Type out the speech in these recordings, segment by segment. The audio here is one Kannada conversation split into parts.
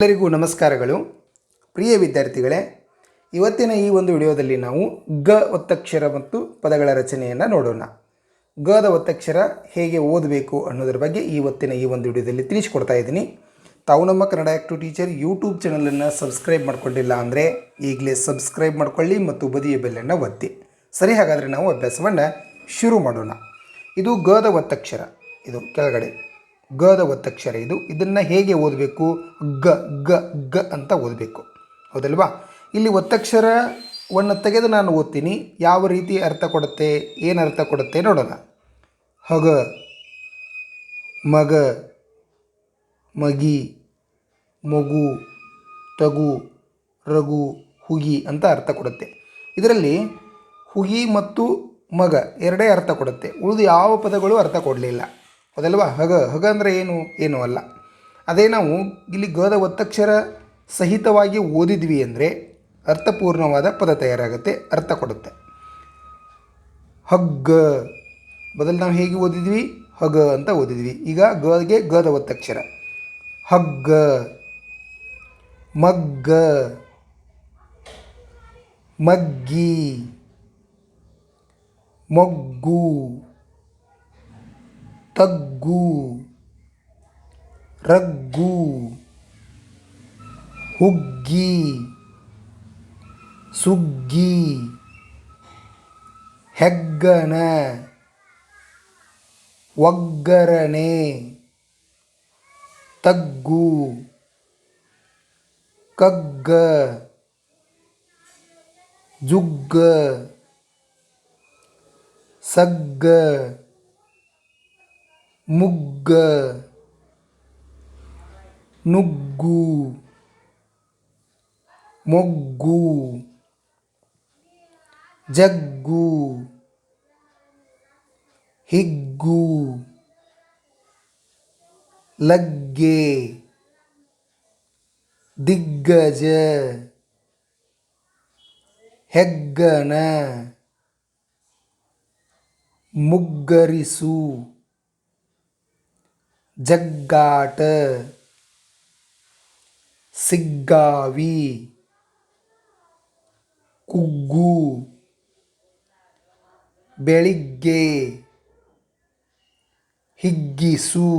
ಎಲ್ಲರಿಗೂ ನಮಸ್ಕಾರಗಳು. ಪ್ರಿಯ ವಿದ್ಯಾರ್ಥಿಗಳೇ, ಇವತ್ತಿನ ಈ ಒಂದು ವಿಡಿಯೋದಲ್ಲಿ ನಾವು ಗ ಒತ್ತಕ್ಷರ ಮತ್ತು ಪದಗಳ ರಚನೆಯನ್ನು ನೋಡೋಣ. ಗದ ಒತ್ತಕ್ಷರ ಹೇಗೆ ಓದಬೇಕು ಅನ್ನೋದ್ರ ಬಗ್ಗೆ ಇವತ್ತಿನ ಈ ಒಂದು ವಿಡಿಯೋದಲ್ಲಿ ತಿಳಿಸ್ಕೊಡ್ತಾ ಇದ್ದೀನಿ. ತಾವು ನಮ್ಮ ಕನ್ನಡ ಆ್ಯಕ್ಟಿವ್ ಟೀಚರ್ ಯೂಟ್ಯೂಬ್ ಚಾನಲನ್ನು ಸಬ್ಸ್ಕ್ರೈಬ್ ಮಾಡ್ಕೊಂಡಿಲ್ಲ ಅಂದರೆ ಈಗಲೇ ಸಬ್ಸ್ಕ್ರೈಬ್ ಮಾಡ್ಕೊಳ್ಳಿ ಮತ್ತು ಬದಿಯ ಬೆಲ್ಲನ್ನು ಒತ್ತಿ. ಸರಿ, ಹಾಗಾದರೆ ನಾವು ಅಭ್ಯಾಸವನ್ನು ಶುರು ಮಾಡೋಣ. ಇದು ಗದ ಒತ್ತಕ್ಷರ. ಇದು ಕೆಳಗಡೆ. ಗದ ಒತ್ತಕ್ಷರ ಇದು. ಇದನ್ನು ಹೇಗೆ ಓದಬೇಕು? ಗ ಗ ಗ ಅಂತ ಓದಬೇಕು. ಹೌದಲ್ವಾ? ಇಲ್ಲಿ ಒತ್ತಕ್ಷರವನ್ನು ತೆಗೆದು ನಾನು ಓದ್ತೀನಿ. ಯಾವ ರೀತಿ ಅರ್ಥ ಕೊಡುತ್ತೆ? ಏನು ಅರ್ಥ ಕೊಡುತ್ತೆ ನೋಡೋಣ. ಹಗ, ಮಗ, ಮಗಿ, ಮಗು, ತಗು, ರಘು, ಹುಗಿ ಅಂತ ಅರ್ಥ ಕೊಡುತ್ತೆ. ಇದರಲ್ಲಿ ಹುಗಿ ಮತ್ತು ಮಗ ಎರಡೇ ಅರ್ಥ ಕೊಡುತ್ತೆ. ಉಳಿದು ಯಾವ ಪದಗಳು ಅರ್ಥ ಕೊಡಲಿಲ್ಲ. ಹೌದಲ್ವಾ? ಹಗ ಹಗ ಅಂದರೆ ಏನು? ಏನೂ ಅಲ್ಲ. ಅದೇ ನಾವು ಇಲ್ಲಿ ಗದ ಒತ್ತಕ್ಷರ ಸಹಿತವಾಗಿ ಓದಿದ್ವಿ ಅಂದರೆ ಅರ್ಥಪೂರ್ಣವಾದ ಪದ ತಯಾರಾಗುತ್ತೆ, ಅರ್ಥ ಕೊಡುತ್ತೆ. ಹಗ್ಗ. ಬದಲು ನಾವು ಹೇಗೆ ಓದಿದ್ವಿ? ಹಗ ಅಂತ ಓದಿದ್ವಿ. ಈಗ ಗಗೆ ಗದ ಒತ್ತಕ್ಷರ. ಹಗ್ಗ. ಮಗ್ಗ. ಮಗ್ಗಿ. ಮೊಗ್ಗು. ತಗ್ಗು. ರಗ್ಗು. ಹುಗ್ಗಿ. ಸುಗ್ಗಿ. ಹೆಗ್ಗನ. ಒಗ್ಗರಣೆ. ತಗ್ಗು. ಕಗ್ಗ. ಜುಗ್ಗ. ಸಗ್ಗ. ಮುಗ್ಗ ನುಗ್ಗು ಮೊಗ್ಗು ಜಗ್ಗು ಹಿಗ್ಗು ಲಗ್ಗೆ ದಿಗ್ಗಜ ಹೆಗ್ಗನ ಮುಗ್ಗರಿಸು. ಜಗ್ಗಾಟ, ಸಿಗ್ಗಾವಿ, ಕುಗ್ಗು, ಬೆಳಿಗ್ಗೆ, ಹಿಗ್ಗಿಸು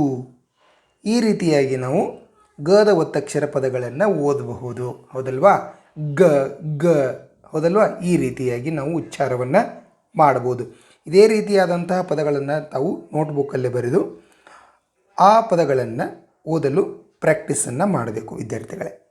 ಈ ರೀತಿಯಾಗಿ ನಾವು ಗದ ಒತ್ತಕ್ಷರ ಪದಗಳನ್ನು ಓದಬಹುದು. ಹೌದಲ್ವಾ? ಗ ಗ ಹೌದಲ್ವಾ? ಈ ರೀತಿಯಾಗಿ ನಾವು ಉಚ್ಚಾರವನ್ನು ಮಾಡಬಹುದು. ಇದೇ ರೀತಿಯಾದಂತಹ ಪದಗಳನ್ನು ತಾವು ನೋಟ್ಬುಕ್ಕಲ್ಲಿ ಬರೆದು ಆ ಪದಗಳನ್ನು ಓದಲು ಪ್ರ್ಯಾಕ್ಟೀಸನ್ನು ಮಾಡಬೇಕು ವಿದ್ಯಾರ್ಥಿಗಳೇ.